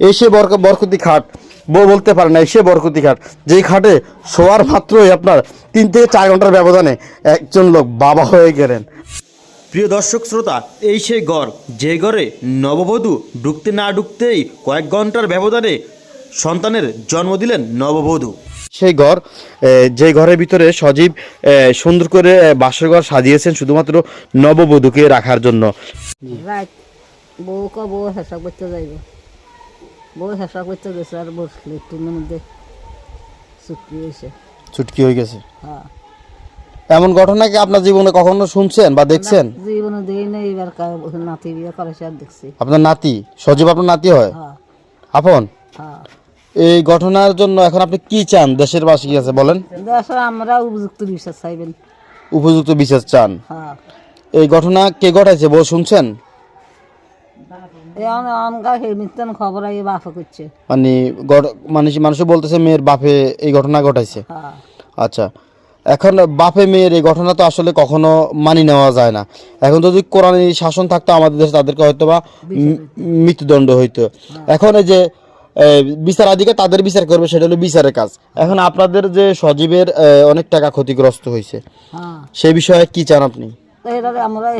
এসে বরক- বরকতি খাট বউ বলতে পারে না এসে বরকতি খাট। যেই খাটে শোয়ার মাত্রই আপনার তিন থেকে চার ঘণ্টার ব্যবধানে একজন লোক বাবা হয়ে গেলেন। প্রিয় দর্শক শ্রোতা এই সেই ঘর যে ঘরে নববধূ ঢুকতে না ঢুকতেই কয়েক ঘণ্টার ব্যবধানে সন্তানের জন্ম দিলেন নববধূ। সেই ঘর যে ঘরের ভিতরে সজীব সুন্দর করে বাসর ঘর সাজিয়েছেন শুধুমাত্র নববধূকে রাখার জন্য। বউ হেসা করতে যাইব। বউ হেসা করতে গেছে আর বসলে একটুর মধ্যে চুক্তি হয়েছে। ছুটকি হয়ে গেছে? হ্যাঁ। এমন ঘটনা কি আপনার জীবনে কখনো শুনছেন বা দেখছেন? জীবনে দিই না এইবার কা- নাতি বিয়ে করেছে আর দেখছি। আপনার নাতি? সজীব আপনার নাতি হয়? হ্যাঁ। আপন? হ্যাঁ। এই ঘটনার জন্য এখন আপনি কি চান? দেশের বাসী কি আছে বলেন? দেশের আমরা উপযুক্ত বিশ্বাস চাইবেন। উপযুক্ত বিচার চান। হ্যাঁ। এই ঘটনা কে ঘটাইছে বউ শুনছেন? খবর করছে। মানে মানুষ মানুষ বলতেছে মেয়ের বাপে এই ঘটনা ঘটাইছে। হ্যাঁ। আচ্ছা। এখন বাপে মেয়ের এই ঘটনা তো আসলে কখনো মানি নেওয়া যায় না। এখন যদি কোরআন শাসন থাকতো আমাদের দেশে তাদেরকে হয়তো বা মৃত্যুদণ্ড হইতো। এখন এই যে বিচার বিচারাধিকার তাদের বিচার করবে সেটা হলো বিচারের কাজ। এখন আপনাদের যে সজীবের অনেক টাকা ক্ষতিগ্রস্ত হয়েছে হ্যাঁ। সেই বিষয়ে কি চান আপনি? তো আমরা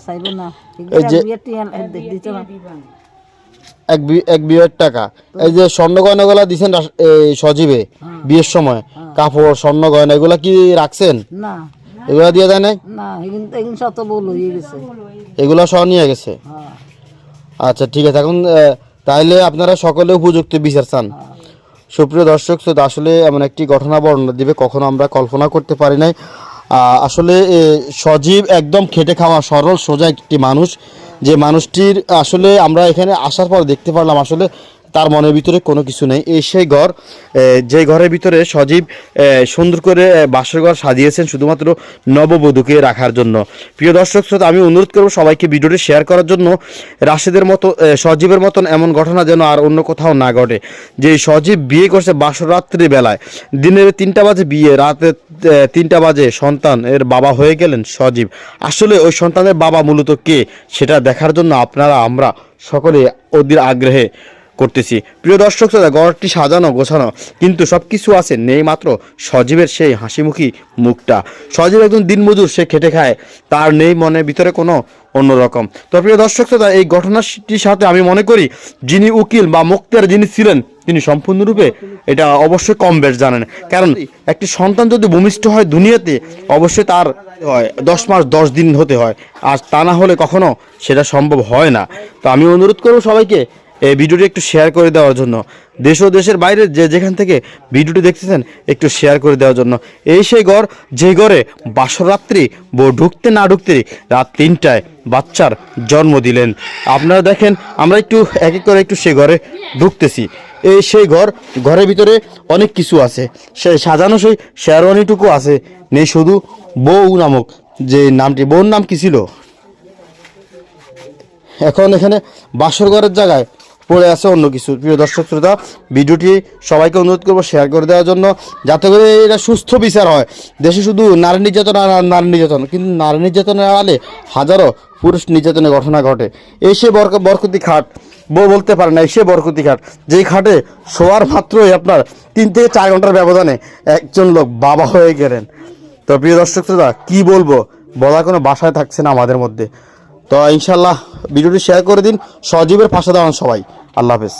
চাইব না। দিতে না। এক বি- এক বিয়ের টাকা। এই যে স্বর্ণ গয়নাগুলা সজীবে বিয়ের সময়। কাপড় স্বর্ণ গয়না এগুলা কি রাখছেন? না। এগুলা দিয়ে দেয় নাই? না এগুলো শত গেছে। এগুলা সহ নিয়ে গেছে? হ্যাঁ। আচ্ছা ঠিক আছে। এখন তাইলে আপনারা সকলে উপযুক্ত বিচার চান। সুপ্রিয় দর্শক শ্রোতা আসলে এমন একটি ঘটনা বর্ণনা দিবে কখনো আমরা কল্পনা করতে পারি নাই। আসলে সজীব একদম খেটে খাওয়া সরল, সোজা একটি মানুষ। যে মানুষটির আসলে আমরা এখানে আসার পর দেখতে পারলাম, আসলে তার মনের ভিতরে কোনো কিছু নেই। এই সেই ঘর যে ঘরের ভিতরে সজীব সুন্দর করে বাসর ঘর সাজিয়েছেন শুধুমাত্র নববধূকে রাখার জন্য। প্রিয় দর্শক শ্রোতা, আমি অনুরোধ করব সবাইকে ভিডিওটি শেয়ার করার জন্য রাশেদের মতো সজীবের মতন এমন ঘটনা যেন আর অন্য কোথাও না ঘটে। যে সজীব বিয়ে করছে বাসরাত্রি বেলায়, দিনের তিনটা বাজে বিয়ে রাতে তিনটা বাজে সন্তান এর বাবা হয়ে গেলেন সজীব। আসলে ওই সন্তানের বাবা মূলত কে, সেটা দেখার জন্য আপনারা, আমরা সকলে অধীর আগ্রহে করতেছি। প্রিয় দর্শক শ্রোতা, ঘরটি সাজানো, গোছানো, কিন্তু সব কিছু আছে নেই মাত্র সজীবের সেই হাসিমুখী মুখটা। সজীব একজন দিনমজুর, সে খেটে খায়, তার নেই মনের ভিতরে কোনো অন্যরকম তো প্রিয় দর্শক শ্রোতা, এই ঘটনাটির সাথে আমি মনে করি, যিনি উকিল বা মুক্তার যিনি ছিলেন, তিনি সম্পূর্ণরূপে এটা অবশ্যই কম বেশ জানেন। কারণ একটি সন্তান যদি ভূমিষ্ঠ হয় দুনিয়াতে, অবশ্যই তার হয়, দশ মাস, দশ দিন হতে হয়। আর তা না হলে কখনো সেটা সম্ভব হয় না। তো আমি অনুরোধ করব সবাইকে এই ভিডিওটি একটু শেয়ার করে দেওয়ার জন্য। দেশ ও দেশের বাইরে যে যেখান থেকে ভিডিওটি দেখতেছেন, একটু শেয়ার করে দেওয়ার জন্য। এই সেই ঘর যে ঘরে বাসরাত্রি বউ ঢুকতে না ঢুকতে রাত তিনটায় বাচ্চার জন্ম দিলেন। আপনারা দেখেন, আমরা একটু এক এক করে একটু সে ঘরে ঢুকতেছি। এই সেই ঘর, ঘরের ভিতরে অনেক কিছু আছে। সে সাজানো সেই শেরওয়ানিটুকু আছে। নেই শুধু বউ নামক যে নামটি। বউর নাম কি ছিল? এখন এখানে বাসর ঘরের জায়গায় পড়ে আছে অন্য কিছু। প্রিয় দর্শক শ্রোতা, ভিডিওটি সবাইকে অনুরোধ করব শেয়ার করে দেওয়ার জন্য, যাতে করে এটা সুস্থ বিচার হয়। দেশে শুধু নারী নির্যাতন আর নারী নির্যাতন, কিন্তু নারী নির্যাতনের আড়ালে হাজারো পুরুষ নির্যাতনের ঘটনা ঘটে। এই সে বরক, বরকতি খাট, বউ বলতে পারে না সে বরকতি খাট, যেই খাটে শোয়ার মাত্রই আপনার তিন থেকে চার ঘণ্টার ব্যবধানে একজন লোক বাবা হয়ে গেলেন। তো প্রিয় দর্শক শ্রোতা, কী বলব? বলার কোনো বাসায় থাকছে না আমাদের মধ্যে। তো ইনশাল্লাহ ভিডিওটি শেয়ার করে দিন। সজীবের পাশে দাঁড়ান সবাই। আল্লাহ হাফেজ।